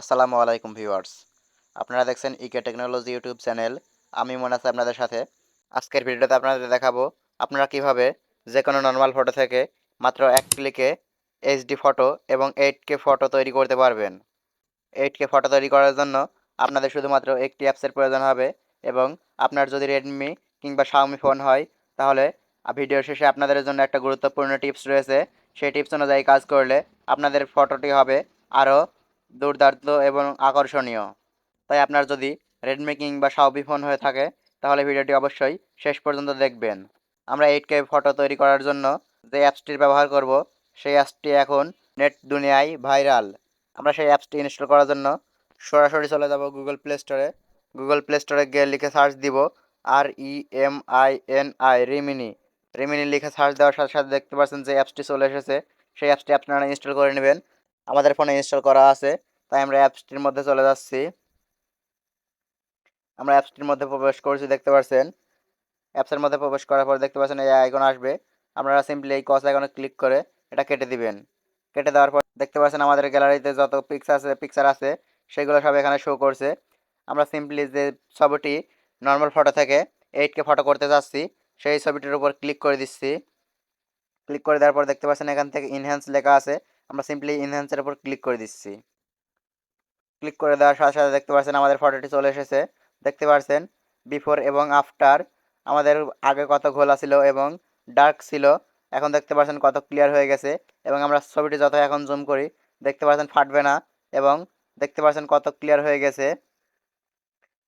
আসসালামু আলাইকুম ভিউয়ার্স। আপনারা দেখছেন ইকে টেকনোলজি ইউটিউব চ্যানেল। আমি মনে আছি আপনাদের সাথে। আজকের ভিডিওতে আপনাদের দেখাবো আপনারা কীভাবে যে কোনো নর্মাল ফটো থেকে মাত্র এক ক্লিকে এইচডি ফটো এবং এইট কে ফটো তৈরি করতে পারবেন। এইট কে ফটো তৈরি করার জন্য আপনাদের শুধুমাত্র একটি অ্যাপসের প্রয়োজন হবে এবং আপনার যদি রেডমি কিংবা শাওমি ফোন হয়, তাহলে ভিডিওর শেষে আপনাদের জন্য একটা গুরুত্বপূর্ণ টিপস রয়েছে। সেই টিপস অনুযায়ী কাজ করলে আপনাদের ফটোটি হবে আরও দুর্দান্ত এবং আকর্ষণীয়। তাই আপনার যদি রেডমি কিংবা শাওমি ফোন হয়ে থাকে, তাহলে ভিডিওটি অবশ্যই শেষ পর্যন্ত দেখবেন। আমরা এইট কে ফটো তৈরি করার জন্য যে অ্যাপসটির ব্যবহার করব, সেই অ্যাপসটি এখন নেট দুনিয়ায় ভাইরাল আমরা সেই অ্যাপসটি ইনস্টল করার জন্য সরাসরি চলে যাব গুগল প্লে স্টোরে গুগল প্লে স্টোরে গিয়ে লিখে সার্চ দিব R E M I N I Remini Remini লিখে সার্চ দেওয়ার সাথে সাথে দেখতে পাচ্ছেন যে অ্যাপসটি চলে এসেছে। সেই অ্যাপসটি আপনারা ইনস্টল করে নেবেন। আমাদের ফোনে ইনস্টল করা আছে। তাই আমরা অ্যাপসটির মধ্যে চলে যাচ্ছি। আমরা অ্যাপসটির মধ্যে প্রবেশ করছি, দেখতে পাচ্ছেন অ্যাপসের মধ্যে প্রবেশ করার পর দেখতে পাচ্ছেন এই আইকন আসবে। আপনারা সিম্পলি এই কস আইকনে ক্লিক করে এটা কেটে দিবেন। কেটে দেওয়ার পর দেখতে পাচ্ছেন আমাদের গ্যালারিতে যত পিকচার আছে পিকচার আছে, সেগুলো সব এখানে শো করছে। আমরা সিম্পলি যে ছবিটি নর্মাল ফটো থেকে এইটকে ফটো করতে যাচ্ছি, সেই ছবিটির উপর ক্লিক করে দিচ্ছি। ক্লিক করে দেওয়ার পর দেখতে পাচ্ছেন এখান থেকে ইনহ্যান্স লেখা আছে। আমরা সিম্পলি ইনহ্যান্সের উপর ক্লিক করে দিচ্ছি। ক্লিক করে দেওয়ার সাথে সাথে দেখতে পাচ্ছেন আমাদের ফটোটি চলে এসেছে। দেখতে পাচ্ছেন বিফোর এবং আফটার আমাদের আগে কত ঘোলা ছিল এবং ডার্ক ছিল, এখন দেখতে পাচ্ছেন কত ক্লিয়ার হয়ে গেছে এবং আমরা ছবিটি যত এখন জুম করি, দেখতে পাচ্ছেন ফাটবে না এবং দেখতে পাচ্ছেন কত ক্লিয়ার হয়ে গেছে।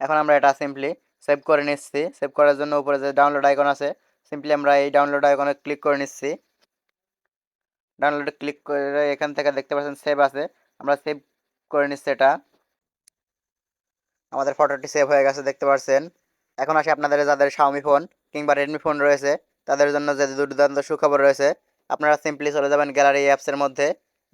এখন আমরা এটা সিম্পলি সেভ করে নিচ্ছি। সেভ করার জন্য উপরে যে ডাউনলোড আইকন আছে সিম্পলি আমরা এই ডাউনলোড আইকনে ক্লিক করে নিচ্ছি। ডাউনলোডে ক্লিক করে এখান থেকে দেখতে পাচ্ছেন সেভ আছে। আমরা সেভ করে নিচ্ছি এটা। আমাদের ফটোটি সেভ হয়ে গেছে, দেখতে পাচ্ছেন। এখন আসি আপনাদের, যাদের শাওমি ফোন কিংবা রেডমি ফোন রয়েছে, তাদের জন্য যে দুর্দান্ত সুখবর রয়েছে, আপনারা সিম্পলি চলে যাবেন গ্যালারি অ্যাপসের মধ্যে।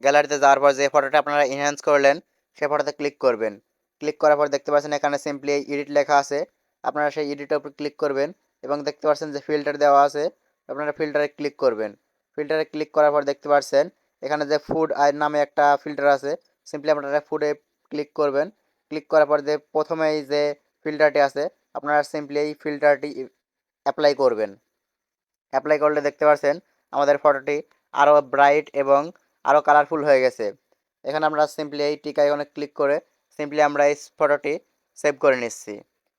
গ্যালারিতে যাওয়ার পর যে ফটোটা আপনারা এনহ্যান্স করলেন সে ফটোতে ক্লিক করবেন। ক্লিক করার পর দেখতে পাচ্ছেন এখানে সিম্পলি এডিট লেখা আছে। আপনারা সেই এডিটের উপর ক্লিক করবেন এবং দেখতে পাচ্ছেন যে ফিল্টার দেওয়া আছে, আপনারা ফিল্টারে ক্লিক করবেন। ফিল্টারে ক্লিক করার পর দেখতে পাচ্ছেন এখানে যে ফুড আই নামে একটা ফিল্টার আছে সিম্পলি আপনারা ফুডে ক্লিক করবেন। ক্লিক করার পর যে প্রথমেই যে ফিল্টারটি আছে, আপনারা সিম্পলি এই ফিল্টারটি অ্যাপ্লাই করবেন। অ্যাপ্লাই করলে দেখতে পাচ্ছেন আমাদের ফটোটি আরও ব্রাইট এবং আরও কালারফুল হয়ে গেছে। এখানে আমরা সিম্পলি এই টিকা আইকনে ক্লিক করে সিম্পলি আমরা এই ফটোটি সেভ করে নিচ্ছি।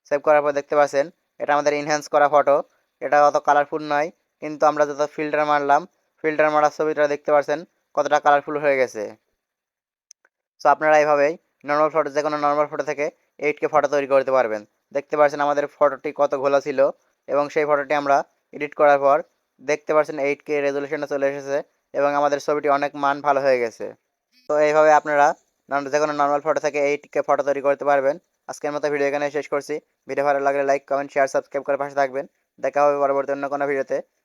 সেভ করার পর দেখতে পাচ্ছেন এটা আমাদের ইনহ্যান্স করা ফটো এটা অত কালারফুল নয়, কিন্তু আমরা যত ফিল্টার মারলাম ফিল্টার মারার ছবিটা দেখতে পাচ্ছেন কতটা কালারফুল হয়ে গেছে। সো আপনারা এইভাবেই নর্মাল ফটো যে কোনো নর্মাল ফটো থেকে এইট কে ফটো তৈরি করতে পারবেন। দেখতে পাচ্ছেন আমাদের ফটোটি কত ঘোলা ছিল এবং সেই ফটোটি আমরা এডিট করার পর দেখতে পাচ্ছেন এইট কে রেজলিউশনে চলে এসেছে এবং আমাদের ছবিটি অনেক মান ভালো হয়ে গেছে। তো, এইভাবে আপনারা যে কোনো নর্মাল ফটো থেকে এইট কে ফটো তৈরি করতে পারবেন। আজকের মতো ভিডিও এখানে শেষ করছি। ভিডিও ভালো লাগলে লাইক কমেন্ট শেয়ার সাবস্ক্রাইব করে পাশে থাকবেন। দেখা হবে পরবর্তী অন্য কোনো ভিডিওতে